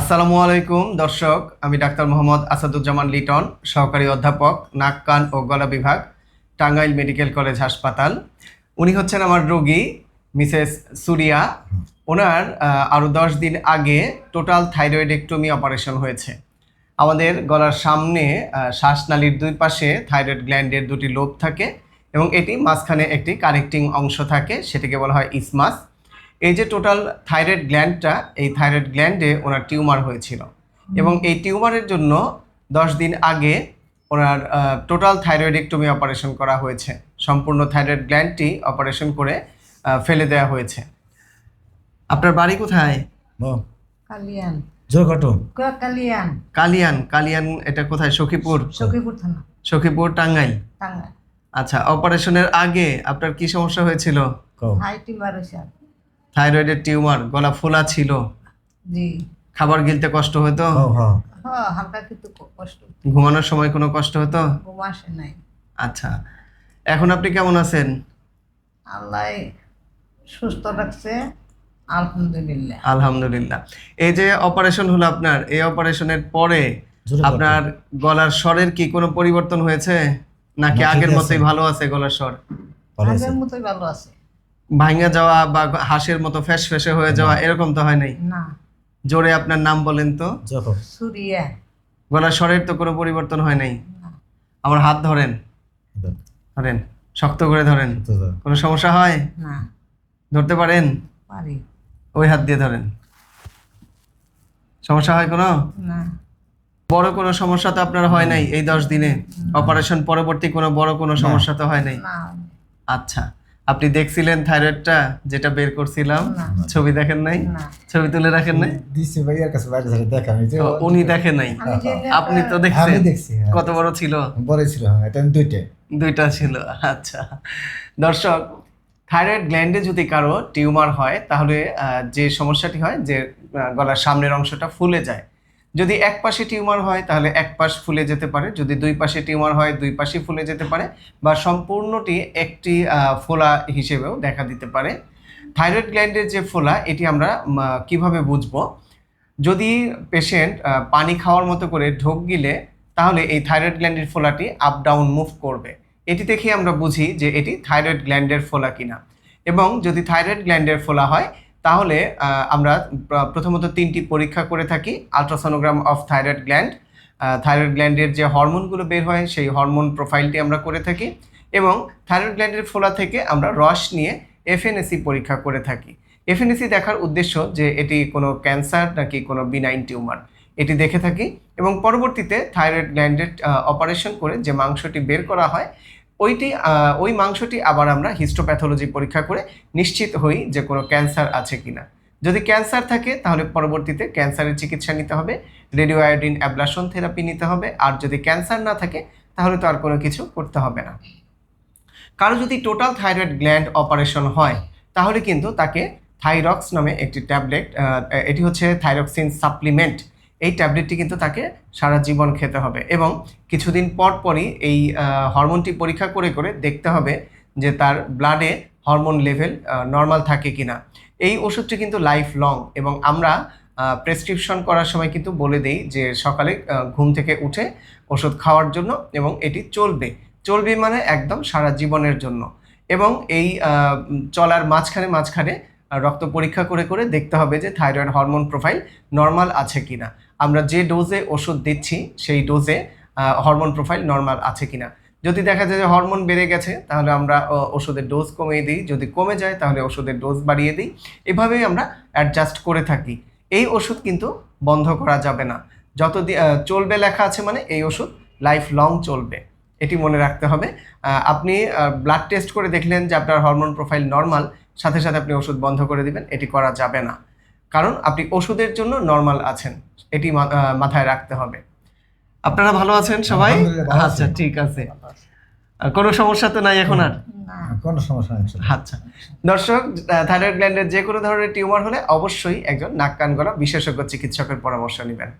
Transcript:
আসসালামু আলাইকুম, দর্শক। আমি ডাক্তার মোহাম্মদ আসাদুজ্জামান লিটন, সহকারী অধ্যাপক, নাক, কান ও গলা বিভাগ, টাঙ্গাইল মেডিকেল কলেজ হাসপাতাল। উনি হচ্ছেন আমার রোগী, মিসেস সুরিয়া। ওনার আরও দশ দিন আগে টোটাল থাইরয়েডেক্টমি অপারেশন হয়েছে। আমাদের গলার সামনে শ্বাসনালীর দুই পাশে থাইরয়েড গ্ল্যান্ডের দুটি লোব থাকে এবং এটি মাঝখানে একটি কানেক্টিং অংশ থাকে, সেটিকে বলা হয় ইসমাস। এই যে টোটাল থাইরয়েড গ্ল্যান্ডটা এই থাইরয়েড গ্ল্যান্ডে ওনার টিউমার হয়েছিল। এবং এই টিউমারের জন্য দশ দিন আগে ওনার টোটাল থাইরয়েডেক্টমি অপারেশন করা হয়েছে। সম্পূর্ণ থাইরয়েড গ্ল্যান্ডটি অপারেশন করে ফেলে দেওয়া হয়েছে। আপনার বাড়ি কোথায়? কালিয়ান। কালিয়ান। কালিয়ান কালিয়ান এটা কোথায়? সখীপুর? সখীপুর থানা। সখীপুর টাঙ্গাইল। টাঙ্গা আচ্ছা অপারেশনের আগে আপনার কি সমস্যা হয়েছিল? হাই টিমার হিসাব থাইরয়েডের টিউমার গলা ফোলা ছিল। জি। খাবার গিলতে কষ্ট হতো? হ্যাঁ হালকা কিন্তু কষ্ট। ঘুমানোর সময় কোনো কষ্ট হতো? ঘুম আসে নাই। আচ্ছা। এখন আপনি কেমন আছেন? আল্লাহ সুস্থ রাখছে। আলহামদুলিল্লাহ। আলহামদুলিল্লাহ। এই যে অপারেশন হলো আপনার এই অপারেশনের পরে আপনার গলার স্বরের কি কোনো পরিবর্তন হয়েছে? নাকি আগের মতোই ভালো আছে গলার স্বর? ভালো আগের মতোই ভালো আছে। ভাঙা যাওয়া বা হাঁসের মতো ফ্যাস ফ্যাসে হয়ে যাওয়া এরকম তো হয় নাই? না। জোরে আপনার নাম বলেন তো। সুরিয়া। গলার স্বরের তো কোনো পরিবর্তন হয় নাই? আমার হাত ধরেন। ধরেন। শক্ত করে ধরেন। কোনো সমস্যা হয়? না। ধরতে পারেন? পারি। ওই হাত দিয়ে ধরেন। সমস্যা হয় কোনো? না। বড় কোনো সমস্যা তো আপনার হয় নাই এই দশ দিনে? অপারেশন পরবর্তী কোনো বড় কোনো সমস্যা তো হয় নাই? না। আচ্ছা। আপনি দেখছিলেন থাইরয়েডটা যেটা বের করছিলাম? ছবি দেখেন নাই? ছবি তুলে রাখেন নাই? দিছি ভাইয়ার কাছে বাইরে থেকে দেখা তো উনি দেখেন নাই? আপনি তো আমি দেখছেন দেখছি হ্যাঁ। কত বড় ছিল? বড় ছিল হ্যাঁ এটা দুইটা। দুইটা ছিল আচ্ছা। দর্শক থাইরয়েড গ্ল্যান্ডে যদি কারও টিউমার হয় তাহলে আহ, যে সমস্যাটি হয় যে গলার সামনের অংশটা ফুলে যায় যদি এক পাশে টিউমার হয়, তাহলে এক পাশ ফুলে যেতে পারে। যদি দুই পাশে টিউমার হয়, দুই পাশে ফুলে যেতে পারে বা সম্পূর্ণটি একটি ফোলা হিসেবেও দেখা দিতে পারে। থাইরয়েড গ্ল্যান্ডের যে ফোলা, এটি আমরা কীভাবে বুঝব? যদি পেশেন্ট পানি খাওয়ার মতো করে ঢোক গিলে, তাহলে এই থাইরয়েড গ্ল্যান্ডের ফোলাটি আপ ডাউন মুভ করবে। এটি দেখে আমরা বুঝি যে এটি থাইরয়েড গ্ল্যান্ডের ফোলা কিনা। এবং যদি থাইরয়েড গ্ল্যান্ডের ফোলা হয় তাহলে আমরা প্রথমত তিনটি পরীক্ষা করে থাকি ultrasonogram of thyroid gland thyroid গ্ল্যান্ডের যে হরমোনগুলো বের হয়, সেই হরমোন প্রোফাইলটি আমরা করে থাকি এবং থাইরয়েড গ্ল্যান্ডের ফোলা থেকে আমরা রস নিয়ে এফএনএসি পরীক্ষা করে থাকি। এফএনএসি দেখার উদ্দেশ্য যে এটি কোনো ক্যান্সার নাকি কোনো বিনাইন টিউমার। এটি দেখে থাকি এবং পরবর্তীতে থাইরয়েড গ্ল্যান্ডের অপারেশন করে যে মাংসটি বের করা হয় ওইটি ওই মাংসটি আবার আমরা হিস্টোপ্যাথোলজি পরীক্ষা করে নিশ্চিত হই যে কোনো ক্যান্সার আছে কি না যদি ক্যান্সার থাকে, তাহলে পরবর্তীতে ক্যান্সারের চিকিৎসা নিতে হবে রেডিও আয়োডিন অ্যাবলাশন থেরাপি নিতে হবে, আর যদি ক্যান্সার না থাকে, তাহলে তো আর কোনো কিছু করতে হবে না। কারও যদি টোটাল থাইরয়েড গ্ল্যান্ড অপারেশন হয়, তাহলে কিন্তু তাকে থাইরক্স নামে একটি ট্যাবলেট এটি হচ্ছে থাইরক্সিন সাপ্লিমেন্ট এই ট্যাবলেটটি কিন্তু তাকে সারা জীবন খেতে হবে এবং কিছুদিন পর পরই এই হরমোনটি পরীক্ষা করে করে দেখতে হবে যে তার ব্লাডে হরমোন লেভেল নর্মাল থাকে কিনা। এই ওষুধটি কিন্তু লাইফ লং এবং আমরা প্রেসক্রিপশন করার সময় কিন্তু বলে দেই যে সকালে ঘুম থেকে উঠে ওষুধ খাওয়ার জন্য এবং এটি চলবে। চলবে মানে একদম সারা জীবনের জন্য এবং এই চলার মাঝখানে মাঝখানে রক্ত পরীক্ষা করে করে দেখতে হবে যে থাইরয়েড হরমোন প্রোফাইল নর্মাল আছে কিনা। আমরা যে ডোজে ওষুধ দিচ্ছি, সেই ডোজে হরমোন প্রোফাইল নর্মাল আছে কি না যদি দেখা যায় যে হরমোন বেড়ে গেছে, তাহলে আমরা ওষুধের ডোজ কমিয়ে দিই। যদি কমে যায়, তাহলে ওষুধের ডোজ বাড়িয়ে দিই। এভাবেই আমরা অ্যাডজাস্ট করে থাকি। এই ওষুধ কিন্তু বন্ধ করা যাবে না। যত চলবে লেখা আছে মানে এই ওষুধ লাইফ লং চলবে। এটি মনে রাখতে হবে। আপনি ব্লাড টেস্ট করে দেখলেন যে আপনার হরমোন প্রোফাইল নর্মাল সাথে সাথে আপনি ওষুধ বন্ধ করে দিবেন এটি করা যাবে না। কারণ আপনি ওষুধের জন্য নর্মাল আছেন এটি মাথায় রাখতে হবে। আপনারা ভালো আছেন সবাই। আচ্ছা ঠিক আছে। কোনো সমস্যা তো নাই এখন আর? না। কোনো সমস্যা নেই আচ্ছা। দর্শক থাইরয়েড গ্ল্যান্ডের যে কোনো ধরনের টিউমার হলে অবশ্যই একজন নাক কান গলা বিশেষজ্ঞ চিকিৎসকের পরামর্শ নেবেন।